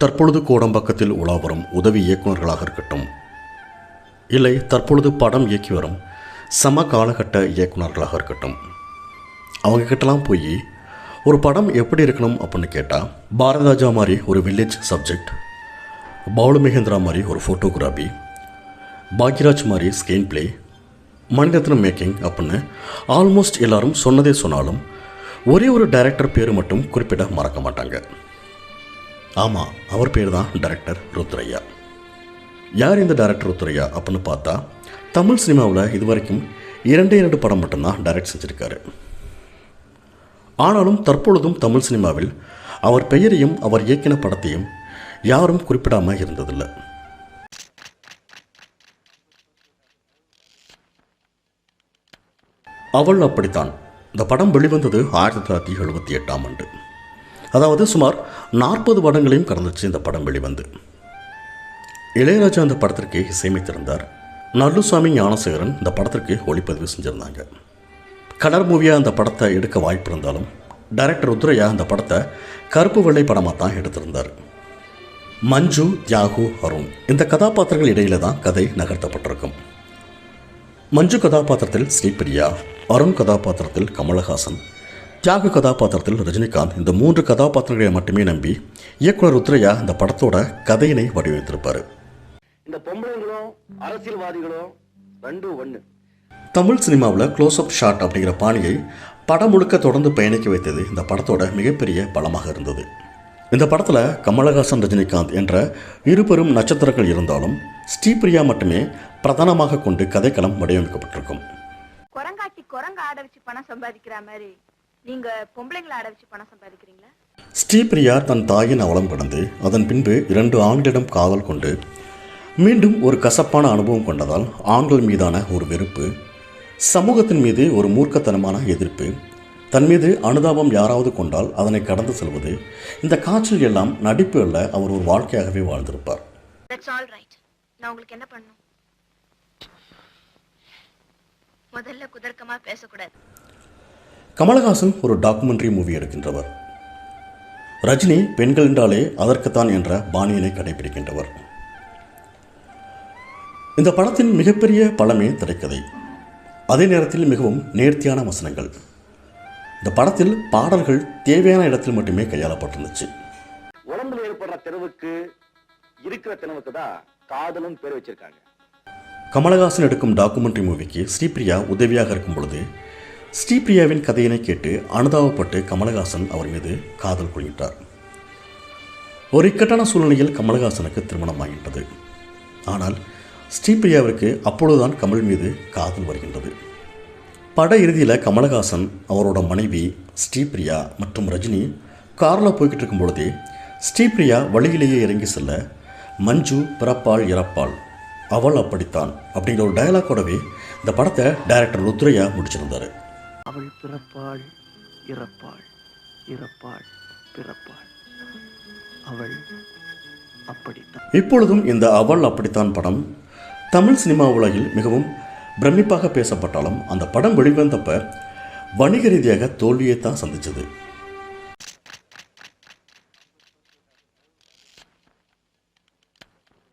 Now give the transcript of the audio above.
தற்பொழுது கோடம்பாக்கத்தில் உலா வரும் உதவி இயக்குநர்களாக இருக்கட்டும். இல்லை தற்பொழுது படம் இயக்கி வரும் சம காலகட்ட இயக்குநர்களாக இருக்கட்டும். அவங்க கிட்டலாம் போய் ஒரு படம் எப்படி இருக்கணும்? அப்படின்னு கேட்டால் பாரதிராஜா மாதிரி ஒரு வில்லேஜ் சப்ஜெக்ட் பவுல மகேந்திரா மாதிரி ஒரு ஃபோட்டோகிராஃபி பாக்யராஜ் மாதிரி ஸ்க்ரீன் பிளே மணிரத்னம் மேக்கிங் அப்படின்னு ஆல்மோஸ்ட் எல்லாரும் சொன்னதே சொன்னாலும் ஒரே ஒரு டைரக்டர் பேர் மட்டும் குறிப்பிட மறக்க மாட்டாங்க. ஆமாம் அவர் பேர் தான் டைரக்டர் ருத்ரையா யார் இந்த டைரக்டர் ருத்ரையா அப்படின்னு பார்த்தா தமிழ் சினிமாவில் இது வரைக்கும் இரண்டே இரண்டு படம் மட்டும்தான் டைரக்ட் செஞ்சுருக்காரு. ஆனாலும் தற்பொழுதும் தமிழ் சினிமாவில் அவர் பெயரையும் அவர் இயக்கின படத்தையும் யாரும் குறிப்பிடாமல் இருந்ததில்லை. அவள் அப்படித்தான். இந்த படம் வெளிவந்தது ஆயிரத்தி தொள்ளாயிரத்தி எழுபத்தி எட்டாம் ஆண்டு. அதாவது சுமார் நாற்பது படங்களையும் கடந்துச்சு இந்த படம் வெளிவந்து. இளையராஜா அந்த படத்திற்கு இசையமைத்திருந்தார் நல்லுசாமி ஞானசேகரன் இந்த படத்திற்கு ஒளிப்பதிவு செஞ்சுருந்தாங்க. கலர் மூவியாக அந்த படத்தை எடுக்க வாய்ப்பு இருந்தாலும் டைரக்டர் ருத்ரையா அந்த படத்தை கருப்பு வெள்ளை படமாக தான் எடுத்திருந்தார். மஞ்சு தியாகு அருண் இந்த கதாபாத்திரங்கள் இடையில தான் கதை நகர்த்தப்பட்டிருக்கும். மஞ்சு கதாபாத்திரத்தில் ஸ்ரீபிரியா அருண் கதாபாத்திரத்தில் கமலஹாசன் தியாகு கதாபாத்திரத்தில் ரஜினிகாந்த் இந்த மூன்று கதாபாத்திரங்களை மட்டுமே நம்பி இயக்குனர் ருத்ரையா இந்த படத்தோட கதையினை வடிவமைத்திருப்பார். இந்த பொம்பளைங்களும் அரசியல்வாதிகளும் ரெண்டும் ஒண்ணு. தமிழ் சினிமாவில் க்ளோஸ்அப் ஷாட் அப்படிங்கிற பாணியை படம் முழுக்க தொடர்ந்து பயணிக்க வைத்தது இந்த படத்தோட மிகப்பெரிய பலமாக இருந்தது. இந்த படத்தில் கமலஹாசன் ரஜினிகாந்த் என்ற இருபெரும் நட்சத்திரங்கள் இருந்தாலும் ஸ்ரீபிரியா மட்டுமே பிரதானமாக கொண்டு கதைக்களம் வடிவமைக்கப்பட்டிருக்கும். குரங்காட்டி குரங்க ஆட வச்சு பணம் சம்பாதிக்கிற மாதிரி நீங்க பொம்பளைங்களை ஆட வச்சு பணம் சம்பாதிக்கிறீங்களா? ஸ்ரீபிரியா தன் தாயின் அவலம் கடந்து அதன் பின்பு இரண்டு ஆண்களிடம் காதல் கொண்டு மீண்டும் ஒரு கசப்பான அனுபவம் கொண்டதால் ஆண்கள் மீதான ஒரு வெறுப்பு சமூகத்தின் மீது ஒரு மூர்க்கத்தனமான எதிர்ப்பு தன் மீது அனுதாபம் யாராவது கொண்டால் அதனை கடந்து செல்வது இந்த காய்ச்சல் எல்லாம் நடிப்பு அல்ல அவர் ஒரு வாழ்க்கையாகவே வாழ்ந்திருப்பார். நான் உங்களுக்கு என்ன பண்ணும் முதல்ல குதர்க்கமா பேசக்கூடாது. கமலஹாசன் ஒரு டாக்குமெண்ட்ரி மூவி எடுக்கின்றவர். ரஜினி பெண்கள் என்றாலே அதற்குத்தான் என்ற பாணியினை கடைபிடிக்கின்றவர். இந்த படத்தின் மிகப்பெரிய பலமே திரைக்கதை. அதே நேரத்தில் மிகவும் நேர்த்தியான வசனங்கள். இந்த படத்தில் பாடல்கள் தேவையான இடத்தில் மட்டுமே கையாளப்பட்டிருந்துச்சு. உடம்புல ஏற்படுற தெருவுக்கு இருக்கிற தெருவுக்கு தான் காதலும் பேர் வச்சிருக்காங்க. கமலஹாசன் எடுக்கும் டாக்குமெண்ட்ரி மூவிக்கு ஸ்ரீபிரியா உதவியாக இருக்கும் பொழுது ஸ்ரீபிரியாவின் கதையினை கேட்டு அனுதாபப்பட்டு கமலஹாசன் அவர் மீது காதல் கொள்கின்றார். ஒரு இக்கட்டான சூழ்நிலையில் கமலஹாசனுக்கு திருமணம் ஆகின்றது ஆனால் ஸ்ரீபிரியாவிற்கு அப்பொழுதுதான் கமல் மீது காதல் வருகின்றது. பட இறுதியில் கமலஹாசன் அவரோட மனைவி ஸ்ரீபிரியா மற்றும் ரஜினி காரில் போய்கிட்டு இருக்கும் பொழுதே ஸ்ரீபிரியா வழியிலேயே இறங்கி செல்ல மஞ்சு பிறப்பாள் இறப்பாள் அவள் அப்படித்தான் அப்படிங்கிற ஒரு டயலாக்கோடவே இந்த படத்தை டைரக்டர் ருத்ரையா முடிச்சிருந்தார். அவள் பிறப்பாள் இறப்பாள் இறப்பாள் பிறப்பாள். அவள் அப்படித்தான். இப்பொழுதும் இந்த அவள் அப்படித்தான் படம். தமிழ் சினிமா உலகில் மிகவும் பிரமிப்பாக பேசப்பட்டாலும் அந்த படம் வெளிவந்தப்ப வணிக ரீதியாக தோல்வியை தான் சந்தித்தது